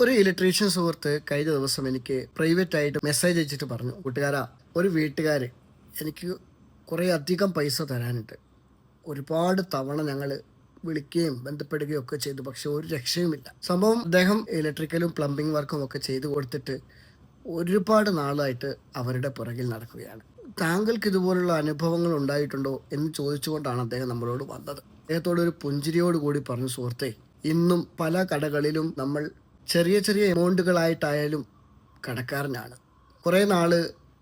ഒരു ഇലക്ട്രീഷ്യൻ സുഹൃത്ത് കഴിഞ്ഞ ദിവസം എനിക്ക് പ്രൈവറ്റ് ആയിട്ട് മെസ്സേജ് അയച്ചിട്ട് പറഞ്ഞു കൂട്ടുകാരാ ഒരു വീട്ടുകാർ എനിക്ക് കുറേ അധികം പൈസ തരാനുണ്ട്. ഒരുപാട് തവണ ഞങ്ങൾ വിളിക്കുകയും ബന്ധപ്പെടുകയും ഒക്കെ ചെയ്തു പക്ഷെ ഒരു രക്ഷയുമില്ല. സംഭവം അദ്ദേഹം ഇലക്ട്രിക്കലും പ്ലംബിംഗ് വർക്കും ഒക്കെ ചെയ്തു കൊടുത്തിട്ട് ഒരുപാട് നാളായിട്ട് അവരുടെ പുറകിൽ നടക്കുകയാണ്. താങ്കൾക്ക് ഇതുപോലുള്ള അനുഭവങ്ങൾ ഉണ്ടായിട്ടുണ്ടോ എന്ന് ചോദിച്ചുകൊണ്ടാണ് അദ്ദേഹം നമ്മളോട് വന്നത്. അദ്ദേഹത്തോട് ഒരു പുഞ്ചിരിയോട് കൂടി പറഞ്ഞു സുഹൃത്തെ ഇന്നും പല കടകളിലും നമ്മൾ ചെറിയ ചെറിയ എമൗണ്ടുകളായിട്ടായാലും കടക്കാരനാണ്. കുറേ നാൾ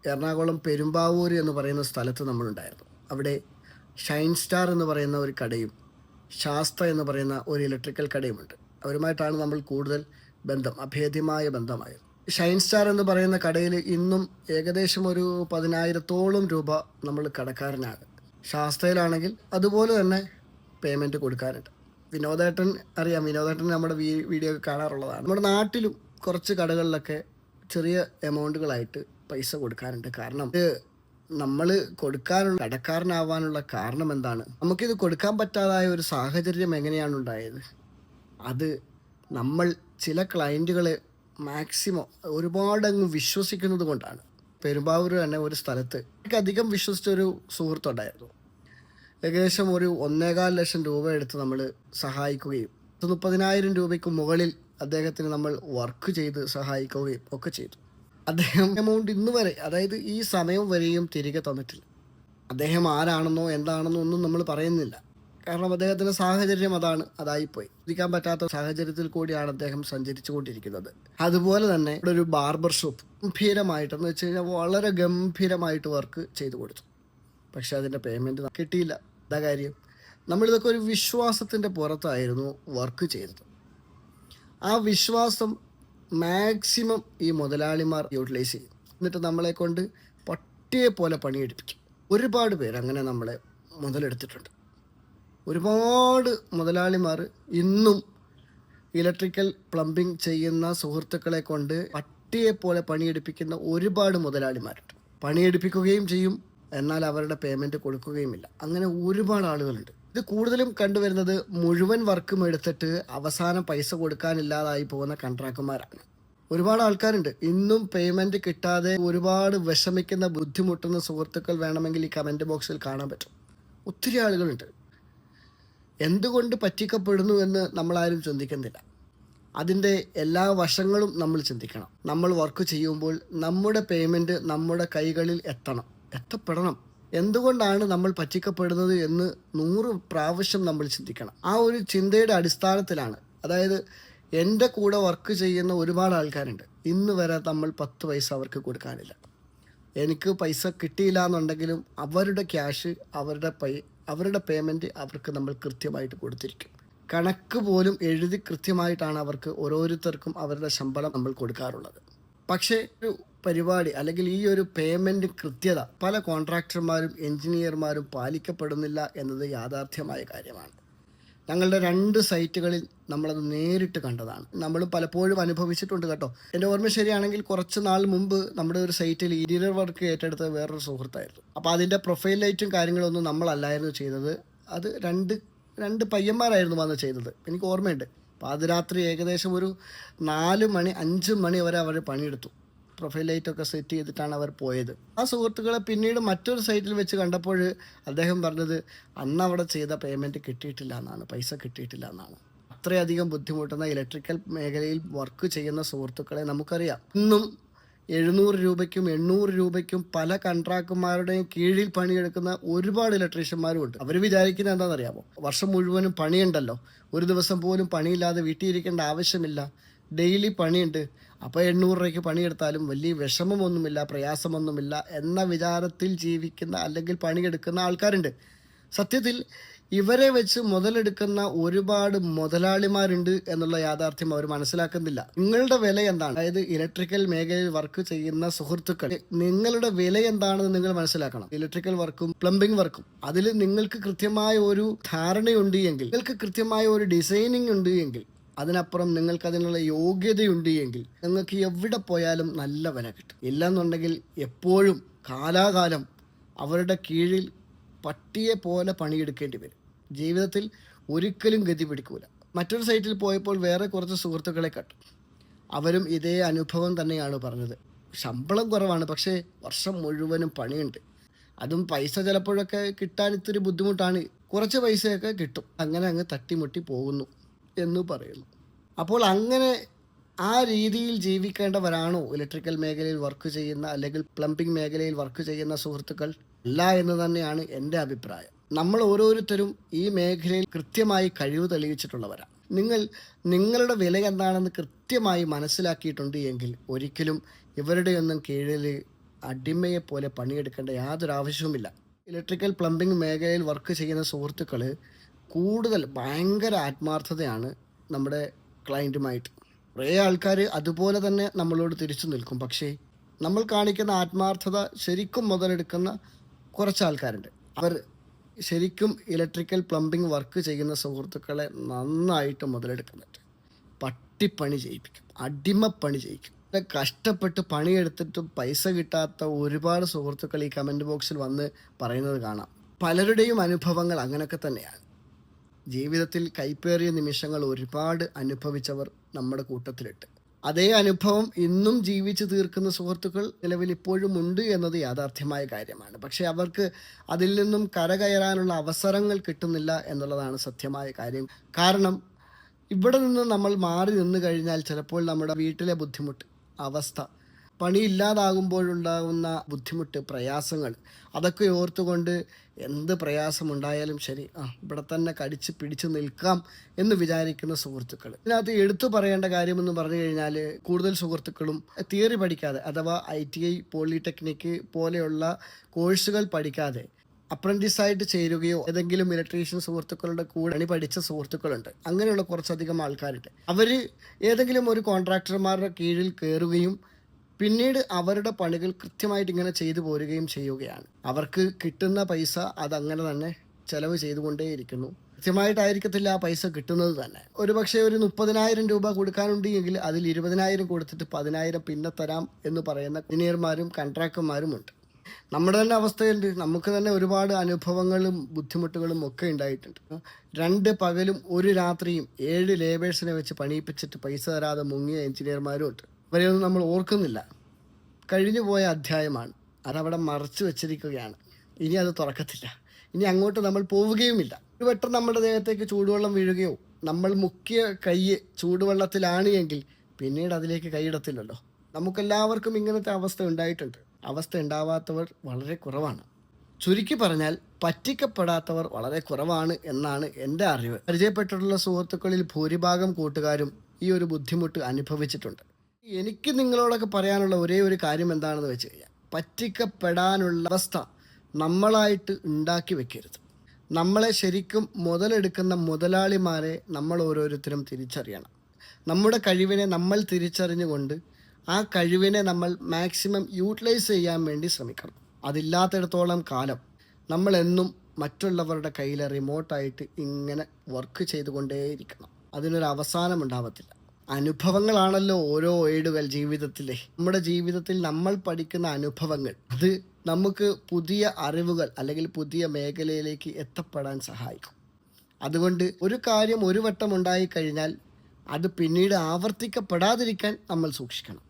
എറണാകുളം പെരുമ്പാവൂർ എന്ന് പറയുന്ന സ്ഥലത്ത് നമ്മളുണ്ടായിരുന്നു. അവിടെ ഷൈൻ സ്റ്റാർ എന്ന് പറയുന്ന ഒരു കടയും ശാസ്ത്ര എന്ന് പറയുന്ന ഒരു ഇലക്ട്രിക്കൽ കടയുമുണ്ട്. അവരുമായിട്ടാണ് നമ്മൾ കൂടുതൽ ബന്ധം അഭേദ്യമായ ബന്ധമായത്. ഷൈൻ സ്റ്റാർ എന്ന് പറയുന്ന കടയിൽ ഇന്നും ഏകദേശം ഒരു പതിനായിരത്തോളം രൂപ നമ്മൾ കടക്കാരനാണ്. ശാസ്ത്രയിലാണെങ്കിൽ അതുപോലെ തന്നെ പേയ്മെന്റ് കൊടുക്കാറുണ്ട് വിനോദേട്ടൻ അറിയാം. വിനോദേട്ടൻ നമ്മുടെ വീഡിയോ ഒക്കെ കാണാറുള്ളതാണ്. നമ്മുടെ നാട്ടിലും കുറച്ച് കടകളിലൊക്കെ ചെറിയ എമൗണ്ടുകളായിട്ട് പൈസ കൊടുക്കാറുണ്ട്. കാരണം ഇത് നമ്മൾ കൊടുക്കാനുള്ള കടക്കാരനാവാനുള്ള കാരണം എന്താണ്? നമുക്കിത് കൊടുക്കാൻ പറ്റാതായ ഒരു സാഹചര്യം എങ്ങനെയാണ് ഉണ്ടായത്? അത് നമ്മൾ ചില ക്ലയന്റുകളെ മാക്സിമം ഒരുപാടങ്ങ് വിശ്വസിക്കുന്നത് കൊണ്ടാണ്. പെരുമ്പാവൂർ തന്നെ ഒരു സ്ഥലത്ത് അധികം വിശ്വസിച്ച ഒരു സുഹൃത്തുണ്ടായിരുന്നു. ഏകദേശം ഒരു ഒന്നേകാൽ ലക്ഷം രൂപ എടുത്ത് നമ്മൾ സഹായിക്കുകയും മുപ്പതിനായിരം രൂപയ്ക്ക് മുകളിൽ അദ്ദേഹത്തിന് നമ്മൾ വർക്ക് ചെയ്ത് സഹായിക്കുകയും ഒക്കെ ചെയ്തു. അദ്ദേഹം എമൗണ്ട് ഇന്ന് വരെ അതായത് ഈ സമയം വരെയും തിരികെ തന്നിട്ടില്ല. അദ്ദേഹം ആരാണെന്നോ എന്താണെന്നോ ഒന്നും നമ്മൾ പറയുന്നില്ല. കാരണം അദ്ദേഹത്തിന്റെ സാഹചര്യം അതാണ് അതായിപ്പോയി. ഇരിക്കാൻ പറ്റാത്ത സാഹചര്യത്തിൽ കൂടിയാണ് അദ്ദേഹം സഞ്ചരിച്ചു കൊണ്ടിരിക്കുന്നത് അതുപോലെ തന്നെ ഇവിടെ ഒരു ബാർബർ ഷോപ്പ് ഗംഭീരമായിട്ടെന്ന് വെച്ച് കഴിഞ്ഞാൽ വളരെ ഗംഭീരമായിട്ട് വർക്ക് ചെയ്തു കൊടുത്തു. പക്ഷെ അതിന്റെ പേയ്മെന്റ് കിട്ടിയില്ല. എന്താ കാര്യം. നമ്മളിതൊക്കെ ഒരു വിശ്വാസത്തിന്റെ പുറത്തായിരുന്നു വർക്ക് ചെയ്തത്. ആ വിശ്വാസം മാക്സിമം ഈ മുതലാളിമാർ യൂട്ടിലൈസ് ചെയ്യും. എന്നിട്ട് നമ്മളെ കൊണ്ട് പട്ടിയെ പോലെ പണിയെടുപ്പിക്കും. ഒരുപാട് പേര് അങ്ങനെ നമ്മളെ മുതലെടുത്തിട്ടുണ്ട്. ഒരുപാട് മുതലാളിമാർ ഇന്നും ഇലക്ട്രിക്കൽ പ്ലംബിംഗ് ചെയ്യുന്ന സുഹൃത്തുക്കളെ കൊണ്ട് പട്ടിയെ പോലെ പണിയെടുപ്പിക്കുന്ന ഒരുപാട് മുതലാളിമാരുണ്ട്. പണിയെടുപ്പിക്കുകയും ചെയ്യും. എന്നാൽ അവരുടെ പേയ്മെന്റ് കൊടുക്കുകയുമില്ല. അങ്ങനെ ഒരുപാട് ആളുകളുണ്ട്. ഇത് കൂടുതലും കണ്ടുവരുന്നത് മുഴുവൻ വർക്കും എടുത്തിട്ട് അവസാനം പൈസ കൊടുക്കാനില്ലാതായി പോകുന്ന കോൺട്രാക്ടർമാരാണ് ഒരുപാട് ആൾക്കാരുണ്ട്. ഇന്നും പേയ്മെന്റ് കിട്ടാതെ ഒരുപാട് വിഷമിക്കുന്ന ബുദ്ധിമുട്ടുന്ന സുഹൃത്തുക്കൾ വേണമെങ്കിൽ ഈ കമന്റ് ബോക്സിൽ കാണാൻ പറ്റും. ഒത്തിരി ആളുകളുണ്ട്. എന്തുകൊണ്ട് പറ്റിക്കപ്പെടുന്നു എന്ന് നമ്മളാരും ചിന്തിക്കുന്നില്ല. അതിന്റെ എല്ലാ വശങ്ങളും നമ്മൾ ചിന്തിക്കണം. നമ്മൾ വർക്ക് ചെയ്യുമ്പോൾ നമ്മുടെ പേയ്മെന്റ് നമ്മുടെ കൈകളിൽ എത്തണം. എത്തപ്പെടണം എന്തുകൊണ്ടാണ് നമ്മൾ പറ്റിക്കപ്പെടുന്നത് എന്ന് നൂറ് പ്രാവശ്യം നമ്മൾ ചിന്തിക്കണം. ആ ഒരു ചിന്തയുടെ അടിസ്ഥാനത്തിലാണ്. അതായത് എന്റെ കൂടെ വർക്ക് ചെയ്യുന്ന ഒരുപാട് ആൾക്കാരുണ്ട്. ഇന്ന് വരെ നമ്മൾ പത്ത് പൈസ അവർക്ക് കൊടുക്കാനില്ല. എനിക്ക് പൈസ കിട്ടിയില്ല എന്നുണ്ടെങ്കിലും അവരുടെ ക്യാഷ് അവരുടെ പൈ അവരുടെ പേയ്മെന്റ് അവർക്ക് നമ്മൾ കൃത്യമായിട്ട് കൊടുത്തിരിക്കും. കണക്ക് പോലും എഴുതി കൃത്യമായിട്ടാണ് അവർക്ക് ഓരോരുത്തർക്കും അവരുടെ ശമ്പളം നമ്മൾ കൊടുക്കാറുള്ളത്. പക്ഷേ ഒരു പരിപാടി അല്ലെങ്കിൽ ഈ ഒരു പേയ്മെന്റ് കൃത്യത പല കോൺട്രാക്ടർമാരും എഞ്ചിനീയർമാരും പാലിക്കപ്പെടുന്നില്ല എന്നത് യാഥാർത്ഥ്യമായ കാര്യമാണ്. ഞങ്ങളുടെ രണ്ട് സൈറ്റുകളിൽ നമ്മളത് നേരിട്ട് കണ്ടതാണ്. നമ്മൾ പലപ്പോഴും അനുഭവിച്ചിട്ടുണ്ട് കേട്ടോ. എന്റെ ഓർമ്മ ശരിയാണെങ്കിൽ കുറച്ച് നാൾ മുമ്പ് നമ്മുടെ ഒരു സൈറ്റിൽ ഇന്റീരിയർ വർക്ക് ഏറ്റെടുത്ത വേറൊരു സുഹൃത്തായിരുന്നു. അപ്പോൾ അതിന്റെ പ്രൊഫൈൽ ലൈറ്റും കാര്യങ്ങളൊന്നും നമ്മളല്ലായിരുന്നു ചെയ്തത്. അത് രണ്ട് രണ്ട് പയ്യന്മാരായിരുന്നു വന്ന് ചെയ്തത്. എനിക്ക് ഓർമ്മയുണ്ട്. പാതിരാത്രി ഏകദേശം ഒരു നാല് മണി അഞ്ച് മണി വരെ അവർ പണിയെടുത്തു. പ്രൊഫൈൽ ലൈറ്റ് ഒക്കെ സെറ്റ് ചെയ്തിട്ടാണ് അവർ പോയത്. ആ സുഹൃത്തുക്കളെ പിന്നീട് മറ്റൊരു സൈറ്റിൽ വെച്ച് കണ്ടപ്പോൾ അദ്ദേഹം പറഞ്ഞത് അന്ന് അവിടെ ചെയ്ത പേയ്മെന്റ് കിട്ടിയിട്ടില്ല എന്നാണ് പൈസ കിട്ടിയിട്ടില്ല എന്നാണ്. അത്രയധികം ബുദ്ധിമുട്ടുന്ന ഇലക്ട്രിക്കൽ മേഖലയിൽ വർക്ക് ചെയ്യുന്ന സുഹൃത്തുക്കളെ നമുക്കറിയാം. ഇന്നും എഴുന്നൂറ് രൂപയ്ക്കും എണ്ണൂറ് രൂപയ്ക്കും പല കൺട്രാക്ടർമാരുടെയും കീഴിൽ പണിയെടുക്കുന്ന ഒരുപാട് ഇലക്ട്രീഷ്യന്മാരും ഉണ്ട് അവർ വിചാരിക്കുന്നത് എന്താണെന്നറിയാമോ? വർഷം മുഴുവനും പണിയുണ്ടല്ലോ. ഒരു ദിവസം പോലും പണിയില്ലാതെ വീട്ടിൽ ഇരിക്കേണ്ട ആവശ്യമില്ല. ഡെയിലി പണിയുണ്ട്. അപ്പോൾ എണ്ണൂറ് രൂപയ്ക്ക് പണിയെടുത്താലും വലിയ വിഷമമൊന്നുമില്ല പ്രയാസമൊന്നുമില്ല എന്ന വിചാരത്തിൽ ജീവിക്കുന്ന അല്ലെങ്കിൽ പണിയെടുക്കുന്ന ആൾക്കാരുണ്ട്. സത്യത്തിൽ ഇവരെ വെച്ച് മുതലെടുക്കുന്ന ഒരുപാട് മുതലാളിമാരുണ്ട് എന്നുള്ള യാഥാർത്ഥ്യം അവർ മനസ്സിലാക്കുന്നില്ല. നിങ്ങളുടെ വില എന്താണ്? അതായത് ഇലക്ട്രിക്കൽ മേഖലയിൽ വർക്ക് ചെയ്യുന്ന സുഹൃത്തുക്കൾ നിങ്ങളുടെ വില എന്താണെന്ന് നിങ്ങൾ മനസ്സിലാക്കണം. ഇലക്ട്രിക്കൽ വർക്കും പ്ലംബിംഗ് വർക്കും. അതിൽ നിങ്ങൾക്ക് കൃത്യമായ ഒരു ധാരണയുണ്ട് എങ്കിൽ നിങ്ങൾക്ക് കൃത്യമായ ഒരു ഡിസൈനിങ് ഉണ്ട് എങ്കിൽ അതിനപ്പുറം നിങ്ങൾക്ക് അതിനുള്ള യോഗ്യതയുണ്ട് എങ്കിൽ നിങ്ങൾക്ക് എവിടെ പോയാലും നല്ല വില കിട്ടും. ഇല്ലെന്നുണ്ടെങ്കിൽ എപ്പോഴും കാലാകാലം അവരുടെ കീഴിൽ പട്ടിയെ പോലെ പണിയെടുക്കേണ്ടി വരും. ജീവിതത്തിൽ ഒരിക്കലും ഗതി പിടിക്കൂല. മറ്റൊരു സൈറ്റിൽ പോയപ്പോൾ വേറെ കുറച്ച് സുഹൃത്തുക്കളെ കണ്ടു. അവരും ഇതേ അനുഭവം തന്നെയാണ് പറഞ്ഞത്. ശമ്പളം കുറവാണ് പക്ഷേ വർഷം മുഴുവനും പണിയുണ്ട്. അതും പൈസ ചിലപ്പോഴൊക്കെ കിട്ടാൻ ഇത്തിരി ബുദ്ധിമുട്ടാണ്. കുറച്ച് പൈസയൊക്കെ കിട്ടും. അങ്ങനെ അങ്ങ് തട്ടിമുട്ടി പോകുന്നു. എന്ന് പറയുന്നു. അപ്പോൾ അങ്ങനെ ആ രീതിയിൽ ജീവിക്കേണ്ടവരാണോ? ഇലക്ട്രിക്കൽ മേഖലയിൽ വർക്ക് ചെയ്യുന്ന അല്ലെങ്കിൽ പ്ലംബിംഗ് മേഖലയിൽ വർക്ക് ചെയ്യുന്ന സുഹൃത്തുക്കൾ? അല്ല എന്ന് തന്നെയാണ് എന്റെ അഭിപ്രായം. നമ്മൾ ഓരോരുത്തരും ഈ മേഖലയിൽ കൃത്യമായി കഴിവ് തെളിയിച്ചിട്ടുള്ളവരാണ്. നിങ്ങൾ നിങ്ങളുടെ വില എന്താണെന്ന് കൃത്യമായി മനസ്സിലാക്കിയിട്ടുണ്ട് എങ്കിൽ ഒരിക്കലും ഇവരുടെയൊന്നും കീഴിൽ അടിമയെ പോലെ പണിയെടുക്കേണ്ട യാതൊരു ആവശ്യവുമില്ല ഇലക്ട്രിക്കൽ പ്ലംബിംഗ് മേഖലയിൽ വർക്ക് ചെയ്യുന്ന സുഹൃത്തുക്കൾ കൂടുതൽ ഭയങ്കര ആത്മാർത്ഥതയാണ് നമ്മുടെ ക്ലയന്റുമായിട്ട് കുറേ ആൾക്കാർ അതുപോലെ തന്നെ നമ്മളോട് തിരിച്ചു നിൽക്കും. പക്ഷേ നമ്മൾ കാണിക്കുന്ന ആത്മാർത്ഥത ശരിക്കും മുതലെടുക്കുന്ന കുറച്ച് ആൾക്കാരുണ്ട്. അവർ ശരിക്കും ഇലക്ട്രിക്കൽ പ്ലംബിംഗ് വർക്ക് ചെയ്യുന്ന സുഹൃത്തുക്കളെ നന്നായിട്ട് മുതലെടുക്കുന്നുണ്ട്. പട്ടിപ്പണി ചെയ്യിപ്പിക്കും. അടിമപ്പണി ചെയ്യിക്കും. കഷ്ടപ്പെട്ട് പണിയെടുത്തിട്ടും പൈസ കിട്ടാത്ത ഒരുപാട് സുഹൃത്തുക്കൾ ഈ കമന്റ് ബോക്സിൽ വന്ന് പറയുന്നത് കാണാം. പലരുടെയും അനുഭവങ്ങൾ അങ്ങനെയൊക്കെ തന്നെയാണ്. ജീവിതത്തിൽ കൈപ്പേറിയ നിമിഷങ്ങൾ ഒരുപാട് അനുഭവിച്ചവർ നമ്മുടെ കൂട്ടത്തിലുണ്ട്. അതേ അനുഭവം ഇന്നും ജീവിച്ചു തീർക്കുന്ന സുഹൃത്തുക്കൾ നിലവിൽ ഇപ്പോഴും ഉണ്ട് എന്നത് യാഥാർത്ഥ്യമായ കാര്യമാണ്. പക്ഷേ അവർക്ക് അതിൽ നിന്നും കരകയറാനുള്ള അവസരങ്ങൾ കിട്ടുന്നില്ല എന്നുള്ളതാണ് സത്യമായ കാര്യം. കാരണം ഇവിടെ നിന്ന് നമ്മൾ മാറി നിന്ന് കഴിഞ്ഞാൽ ചിലപ്പോൾ നമ്മുടെ വീട്ടിലെ ബുദ്ധിമുട്ട് അവസ്ഥ പണിയില്ലാതാകുമ്പോഴുണ്ടാകുന്ന ബുദ്ധിമുട്ട് പ്രയാസങ്ങൾ അതൊക്കെ ഓർത്തുകൊണ്ട് എന്ത് പ്രയാസമുണ്ടായാലും ശരി ആ ഇവിടെ തന്നെ കടിച്ച് പിടിച്ച് നിൽക്കാം എന്ന് വിചാരിക്കുന്ന സുഹൃത്തുക്കൾ. ഇതിനകത്ത് എടുത്തു പറയേണ്ട കാര്യമെന്ന് പറഞ്ഞു കഴിഞ്ഞാൽ കൂടുതൽ സുഹൃത്തുക്കളും തിയറി പഠിക്കാതെ അഥവാ ഐ ടി ഐ പോളിടെക്നിക്ക് പോലെയുള്ള കോഴ്സുകൾ പഠിക്കാതെ അപ്രന്റീസായിട്ട് ചേരുകയോ ഏതെങ്കിലും ഇലക്ട്രീഷ്യൻ സുഹൃത്തുക്കളുടെ കൂടെ പണി പഠിച്ച സുഹൃത്തുക്കളുണ്ട്. അങ്ങനെയുള്ള കുറച്ചധികം ആൾക്കാരുണ്ട്. അവർ ഏതെങ്കിലും ഒരു കോൺട്രാക്ടർമാരുടെ കീഴിൽ കയറുകയും പിന്നീട് അവരുടെ പണികൾ കൃത്യമായിട്ട് ഇങ്ങനെ ചെയ്തു പോരുകയും ചെയ്യുകയാണ്. അവർക്ക് കിട്ടുന്ന പൈസ അതങ്ങനെ തന്നെ ചെലവ് ചെയ്തുകൊണ്ടേയിരിക്കുന്നു. കൃത്യമായിട്ടായിരിക്കത്തില്ല ആ പൈസ കിട്ടുന്നത് തന്നെ. ഒരു പക്ഷേ ഒരു മുപ്പതിനായിരം രൂപ കൊടുക്കാനുണ്ടെങ്കിൽ അതിൽ ഇരുപതിനായിരം കൊടുത്തിട്ട് പതിനായിരം പിന്നെ തരാം എന്ന് പറയുന്ന എഞ്ചിനീയർമാരും കോൺട്രാക്ടർമാരും ഉണ്ട്. നമ്മുടെ തന്നെ അവസ്ഥയുണ്ട് നമുക്ക് തന്നെ ഒരുപാട് അനുഭവങ്ങളും ബുദ്ധിമുട്ടുകളും ഒക്കെ ഉണ്ടായിട്ടുണ്ട്. രണ്ട് പകലും ഒരു രാത്രിയും ഏഴ് ലേബേഴ്സിനെ വെച്ച് പണിയിപ്പിച്ചിട്ട് പൈസ തരാതെ മുങ്ങിയ എഞ്ചിനീയർമാരും ഉണ്ട്. ഇവരെയൊന്നും നമ്മൾ ഓർക്കുന്നില്ല. കഴിഞ്ഞു പോയ അധ്യായമാണ്. അതവിടെ മറച്ചു വെച്ചിരിക്കുകയാണ്. ഇനി അത് തുറക്കത്തില്ല. ഇനി അങ്ങോട്ട് നമ്മൾ പോവുകയുമില്ല. ഒരു നമ്മുടെ ദേഹത്തേക്ക് ചൂടുവെള്ളം വീഴുകയോ നമ്മൾ മുക്കിയ കൈ ചൂടുവെള്ളത്തിലാണ് എങ്കിൽ പിന്നീട് അതിലേക്ക് കൈയിടത്തില്ലല്ലോ. നമുക്കെല്ലാവർക്കും ഇങ്ങനത്തെ അവസ്ഥ ഉണ്ടായിട്ടുണ്ട്. അവസ്ഥ ഉണ്ടാവാത്തവർ വളരെ കുറവാണ്. ചുരുക്കി പറഞ്ഞാൽ പറ്റിക്കപ്പെടാത്തവർ വളരെ കുറവാണ് എന്നാണ് എന്റെ അറിവ്. പരിചയപ്പെട്ടിട്ടുള്ള സുഹൃത്തുക്കളിൽ ഭൂരിഭാഗം കൂട്ടുകാരും ഈ ഒരു ബുദ്ധിമുട്ട് അനുഭവിച്ചിട്ടുണ്ട്. എനിക്ക് നിങ്ങളോടൊക്കെ പറയാനുള്ള ഒരേ ഒരു കാര്യം എന്താണെന്ന് വെച്ച് കഴിഞ്ഞാൽ പറ്റിക്കപ്പെടാനുള്ള അവസ്ഥ നമ്മളായിട്ട് ഉണ്ടാക്കി വെക്കരുത്. നമ്മളെ ശരിക്കും മുതലെടുക്കുന്ന മുതലാളിമാരെ നമ്മൾ ഓരോരുത്തരും തിരിച്ചറിയണം. നമ്മുടെ കഴിവിനെ നമ്മൾ തിരിച്ചറിഞ്ഞുകൊണ്ട് ആ കഴിവിനെ നമ്മൾ മാക്സിമം യൂട്ടിലൈസ് ചെയ്യാൻ വേണ്ടി ശ്രമിക്കണം. അതില്ലാത്തിടത്തോളം കാലം നമ്മൾ എന്നും മറ്റുള്ളവരുടെ കയ്യിൽ റിമോട്ടായിട്ട് ഇങ്ങനെ വർക്ക് ചെയ്തുകൊണ്ടേയിരിക്കണം. അതിനൊരു അവസാനം ഉണ്ടാവത്തില്ല. അനുഭവങ്ങളാണല്ലോ ഓരോ ഏടുകൾ ജീവിതത്തിലെ. നമ്മുടെ ജീവിതത്തിൽ നമ്മൾ പഠിക്കുന്ന അനുഭവങ്ങൾ. അത് നമുക്ക് പുതിയ അറിവുകൾ അല്ലെങ്കിൽ പുതിയ മേഖലയിലേക്ക് എത്തപ്പെടാൻ സഹായിക്കും. അതുകൊണ്ട് ഒരു കാര്യം ഒരു വട്ടം ഉണ്ടായി കഴിഞ്ഞാൽ അത് പിന്നീട് ആവർത്തിക്കപ്പെടാതിരിക്കാൻ നമ്മൾ സൂക്ഷിക്കണം.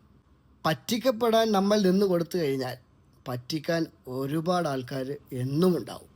പറ്റിക്കപ്പെടാൻ നമ്മൾ നിന്ന് കൊടുത്തു കഴിഞ്ഞാൽ പറ്റിക്കാൻ ഒരുപാട് ആൾക്കാർ എന്നും ഉണ്ടാവും.